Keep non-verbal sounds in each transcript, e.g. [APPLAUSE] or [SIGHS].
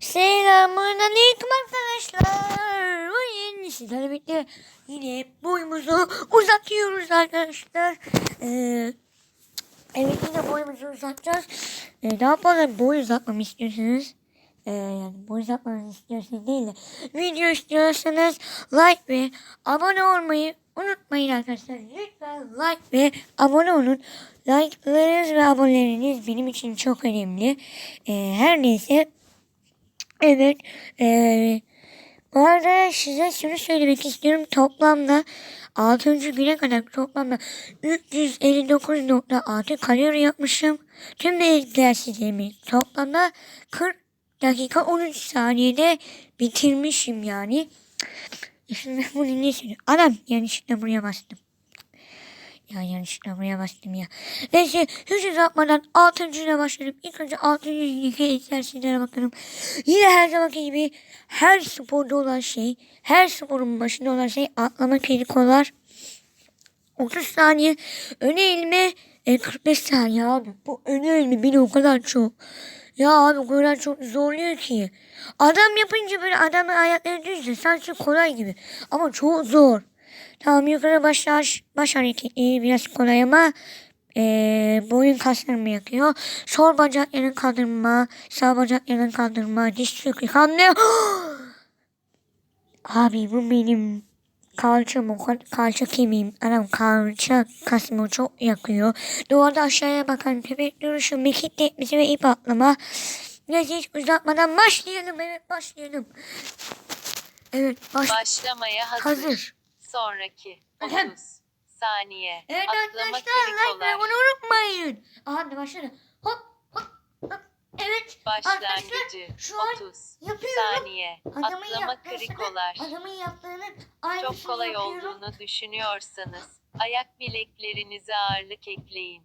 Selamünaleyküm arkadaşlar. Bugün sizlerle birlikte yine boyumuzu uzatıyoruz arkadaşlar. Ee, evet yine boyumuzu uzatacağız. Ee, daha fazla boy uzatmamı istiyorsanız ee, yani boy uzatmamı istiyorsanız değil de video istiyorsanız like ve abone olmayı unutmayın arkadaşlar. Lütfen like ve abone olun. Like'larınız ve aboneleriniz benim için çok önemli. Ee, her neyse Evet. eee bu arada size şunu söylemek istiyorum. Toplamda 6. güne kadar toplamda 359.6 kalori yapmışım. Tüm egzersizlerimi toplamda 40 dakika 13 saniyede bitirmişim yani. Şimdi bunu ne söylüyor? Adam yanlışlıkla buraya bastım. Ya yanlışlıkla buraya bastım ya. Neyse hiç uzatmadan 6. ile başladım. İlk önce 6. iki egzersizlere bakalım. Yine her zamanki gibi her sporda olan şey, her sporun başında olan şey atlama kelikolar. 30 saniye öne eğilme e, 45 saniye abi. Bu öne eğilme beni o kadar çok. Ya abi o kadar çok zorluyor ki. Adam yapınca böyle adamın ayakları düzde sanki kolay gibi. Ama çok zor. Tamam yukarı baş, baş, hareketi biraz kolay ama eee, boyun kaslarımı yakıyor. Sol bacaklarını kaldırma, sağ bacaklarını kaldırma, diş çökü hamle. [GASPS] Abi bu benim kalçam, kalça kemiğim, anam kalça kasımı çok yakıyor. Doğada aşağıya bakan köpek duruşu, mekik tekmesi ve ip atlama. Neyse hiç uzatmadan başlayalım, evet başlayalım. Evet baş Başlamaya hazır. hazır. Sonraki Ahem. 30 saniye. Evet Atlama arkadaşlar like ve abone unutmayın. Hadi başlayalım. Hop hop hop. Evet. Arkadaşlar Başlangıcı şu an 30 yapıyorum. saniye. Adamın Atlama yaptığını, krikolar. adamın yaptığının aynısını Çok kolay yapıyorum. olduğunu düşünüyorsanız ayak bileklerinize ağırlık ekleyin.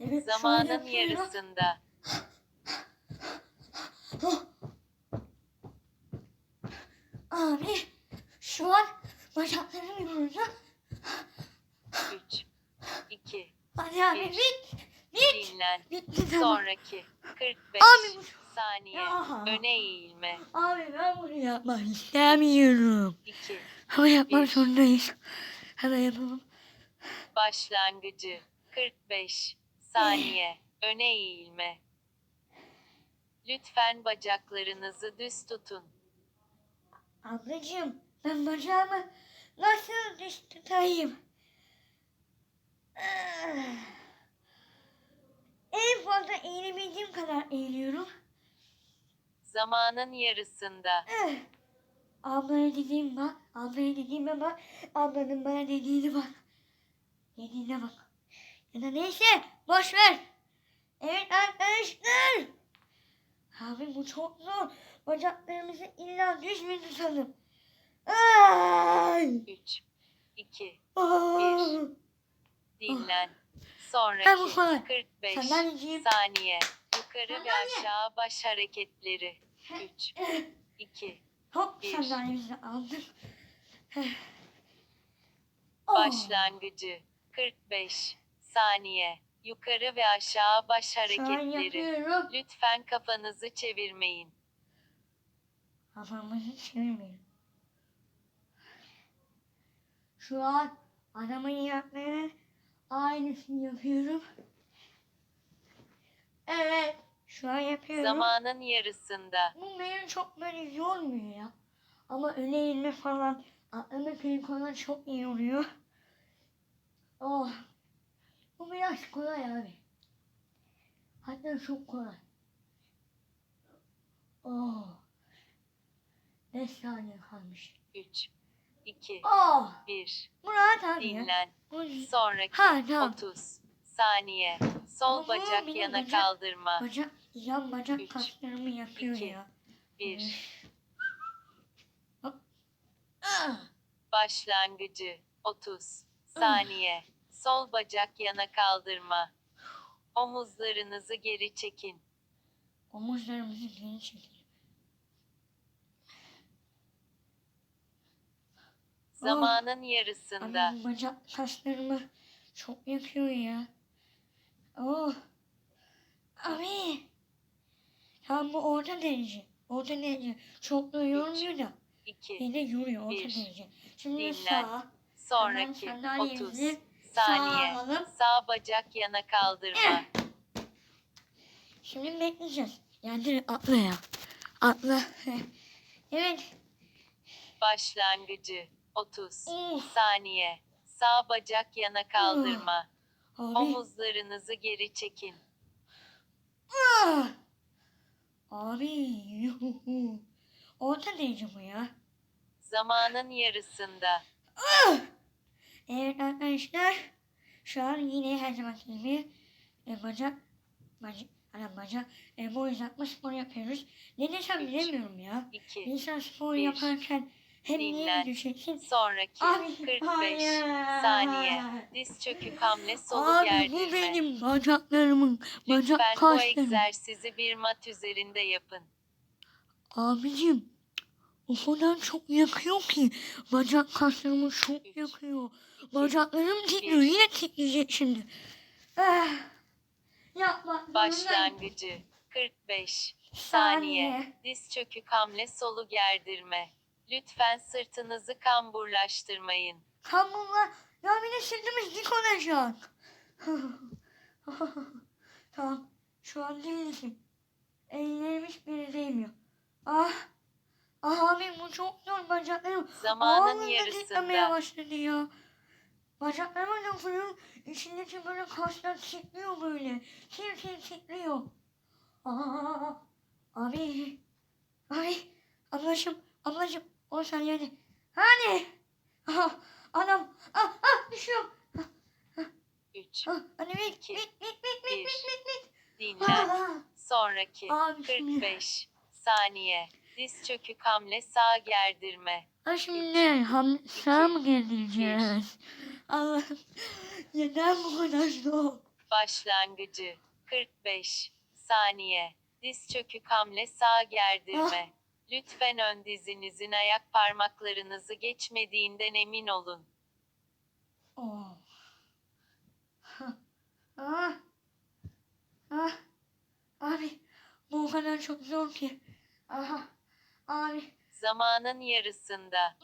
Evet, Zamanın yapıyorum. yarısında [GASPS] Oh. Abi şu an bacaklarım yoruldu. 3 2 Hadi abi Bir. bit. Bit. dinlen. Bitti tamam. Sonraki 45 Abi saniye. Ya. Öne eğilme. Abi ben bunu yapmak istemiyorum. 2 Ama yapmak Bir. zorundayız. Hemen yapalım. Başlangıcı 45 saniye. Öne eğilme. Lütfen bacaklarınızı düz tutun. Ablacığım ben bacağımı nasıl düz tutayım? Ah. En fazla eğilebildiğim kadar eğiliyorum. Zamanın yarısında Ah. Ablaya dediğim bak, ablaya dediğime bak, ablanın bana dediğine bak. Dediğine bak. Ya da neyse, boş ver. Evet arkadaşlar. Abi bu çok zor. Bacaklarımızı illa düz mü tutalım? Ay. 3 2 Ah. dinlen. Ha, bu kolay. Sonraki 45 Sandalyeciğim. saniye. Yukarı ve aşağı baş hareketleri. 3 Eh, 2 Hop Bir. sandalyemizi aldım. Başlangıcı 45 saniye. Yukarı ve aşağı baş hareketleri. Lütfen kafanızı çevirmeyin. Kafamızı çevirmeyin. Şu an adamın yaptığını aynısını yapıyorum. Evet. Şu an yapıyorum. Zamanın yarısında Bu beni çok böyle yormuyor ya. Ama öne eğilme falan, atlama kıyım falan çok iyi oluyor. Oh. Bu biraz kolay abi. Hatta çok kolay. Oh. 5 saniye kalmış. 3 2 Oh. 1 Bu rahat abi ya. dinlen. Bu Sonraki Ha, tamam. 30 saniye. Sol Ama bacak benim yana bacak- kaldırma. bacak, yan bacak Üç, kaslarımı yapıyor iki, ya. 1 Hop. Ah. Başlangıcı 30 saniye. Sol bacak yana kaldırma. Omuzlarınızı geri çekin. Omuzlarımızı geri çekelim. Zamanın yarısında Abi bacak kaslarımı çok yakıyor ya. Oh. Abi. Tam bu orta derece. Orta derece. Çok da yormuyor da. 2. Yine yoruyor orta Bir. derece. Şimdi Dinlen. sağ. Sonraki Hemen 30 sandalyemizi saniye. alalım. Sağ bacak yana kaldırma. Şimdi bekleyeceğiz. Yani atla ya. Atla. [LAUGHS] evet. Başlangıcı 30 Oh, saniye. Sağ bacak yana kaldırma. abi. Omuzlarınızı geri çekin. Ah! Abi. yuhu. [LAUGHS] Orta derece bu ya. Zamanın yarısında. Ah! Evet arkadaşlar. Şu an yine her zaman gibi e, bacak bacak ana bacak e, boy uzatma spor yapıyoruz. Ne desem bilemiyorum ya. 2. İnsan spor Bir. yaparken hem Dinlen. düşeceksin? Sonraki Abi 45 hayır. saniye. Diz çökük hamle solu Abi bu gerdirme. benim bacaklarımın bacak Lütfen bu egzersizi bir mat üzerinde yapın. Abicim o kadar çok yakıyor ki bacak kaslarımı çok Üç, yakıyor. İki, Bacaklarım titriyor bir. yine titreyecek şimdi. Ah. Yapma. Başlangıcı 45 saniye. Diz çökük hamle solu gerdirme. Lütfen sırtınızı kamburlaştırmayın. Kamburlar. Ya de sırtımız dik olacak. [LAUGHS] tamam. Şu an dimdikim. Ellerim hiçbiri değmiyor. Ah. Ah abi bu çok zor bacaklarım. Zamanın titremeye yarısında. başladı ya. Bacaklarıma dokunuyorum. İçindeki böyle kaslar titriyor böyle. Tir tir titriyor. Aa, abi. Abi. Ablacım. Ablacım. O sen yani. Hani? Ah, anam. Ah, ah düşüyorum. 3 Ah, anne bit İki, bit bit bit bit bir. bit bit bit. Dinlen. Ah, Sonraki Abi şimdi. 45 saniye. Diz çökük hamle sağ gerdirme. ah şimdi? Ham sağa mı geleceğiz? Allah'ım. Neden bu kadar zor? Başlangıcı 45 saniye. Diz çökük hamle sağ gerdirme. Lütfen ön dizinizin ayak parmaklarınızı geçmediğinden emin olun. Oh. Hah. Ah. Ah. Abi bu o kadar çok zor ki. Aha. Abi. Zamanın yarısında.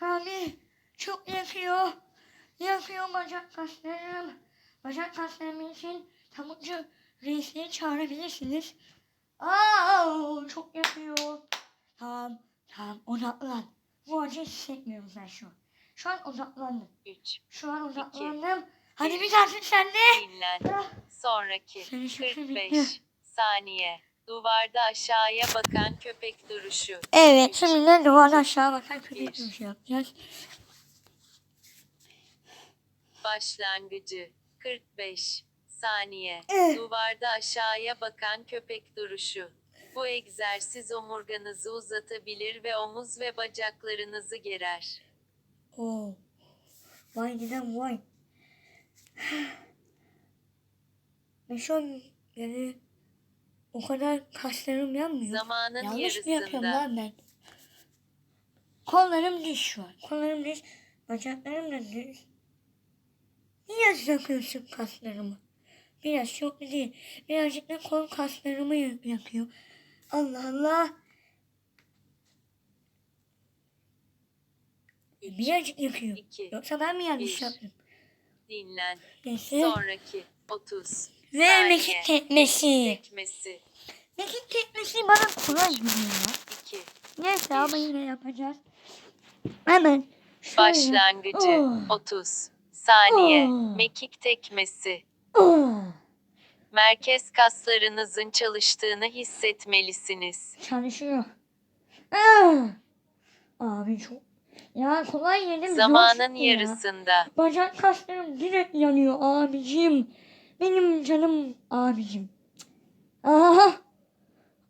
Abi çok yakıyor. Yakıyor bacak kaslarım. Bacak kaslarım için tavukçu reisini çağırabilirsiniz. Aa, çok yakıyor. Tamam, tamam odaklan. Bu acıyı hissetmiyorum ben şu an. Şu an odaklandım. 3. Şu an İki, odaklandım. Hadi bir. bir tanesi sende. Dinlen. Ah, Sonraki Seni şükür 45 bitti. saniye. Duvarda aşağıya bakan köpek duruşu. Evet, şimdi de duvardan aşağı bakan köpek duruşu yapacağız. Başlangıcı 45 saniye. Eh. Duvarda aşağıya bakan köpek duruşu. Bu egzersiz omurganızı uzatabilir ve omuz ve bacaklarınızı gerer. Oo. Vay giden vay. [SIGHS] Ben şu an yani o kadar kaslarım yanmıyor. Zamanın Yanlış mı yapıyorum yarısında. lan ben? Kollarım diş şu an. Kollarım diş. Bacaklarım da diş. Niye yakıyorsun kaslarımı? Biraz çok değil. Birazcık da kol kaslarımı yak- yakıyor. Allah Allah. Birazcık yakıyor. 2. Yoksa ben mi yanlış Bir. yaptım? Dinlen. Neyse. Sonraki 30 Ve saniye. mekik tekmesi. Tekmesi. Mekik tekmesi bana kolay geliyor ya. 2. Neyse ama yine yapacağız. Hemen şöyle. Başlangıcı Oh. 30 saniye. Oh. Mekik tekmesi. Oh, Merkez kaslarınızın çalıştığını hissetmelisiniz. çalışıyor. Ah. Abi çok. Ya kolay yedim. zor Zamanın çıktı ya. yarısında. Bacak kaslarım direkt yanıyor abicim. Benim canım abicim. Aha.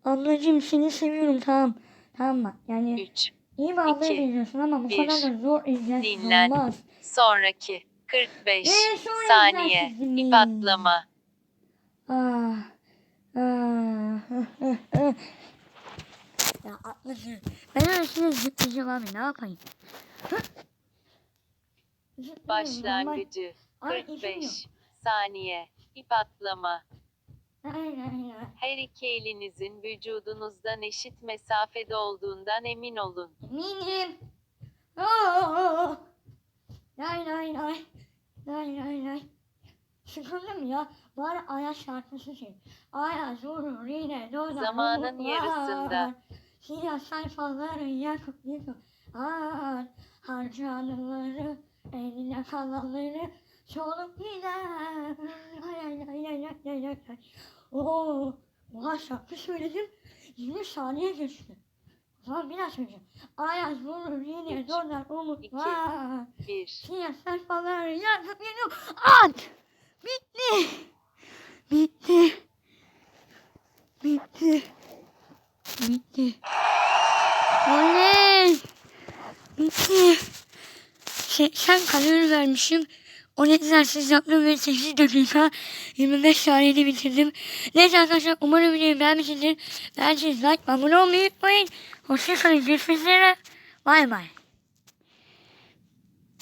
Ablacım seni seviyorum tamam. Tamam mı? Yani 3. iyi bir abla benziyorsun ama bu bir. kadar da zor egzersiz Dinlen. olmaz. Sonraki 45 Ve sonra saniye. İp atlama. Ah. Ah. [LAUGHS] ya atlasın. Ben öylesine zıplayacağım abi ne yapayım? [LAUGHS] Başlangıcı Ay, ipim yok. 45 saniye. İp atlama. Her iki elinizin vücudunuzdan eşit mesafede olduğundan emin olun. Eminim. Oo. Lay lay lay. Lay lay lay. Sıkıldım ya. Bari Ayaz şarkısı söyle. Ayaz vurur yine döner. Zamanın yarısında. Siyah sayfaları yakıp yıkıp. Aa, harcanıları, eline kalanları solup gider. Lay lay lay lay lay lay lay. Oo, ulan şarkı söyledim. 20 saniye geçti. O zaman bir daha söyleyeceğim. Ayaz vurur yine döner umut var. Bir. Siyah sayfaları yakıp yanıyor. At! Bitti. Bitti. Bitti. Bitti. Oley! Bitti. 80 kalori vermişim. 10 egzersiz yaptım ve 8 dakika 25 saniyede bitirdim. Neyse arkadaşlar umarım videoyu beğenmişsinizdir. Beğendiyseniz like abone olmayı unutmayın. Hoşçakalın. Görüşmek üzere. Bay bay.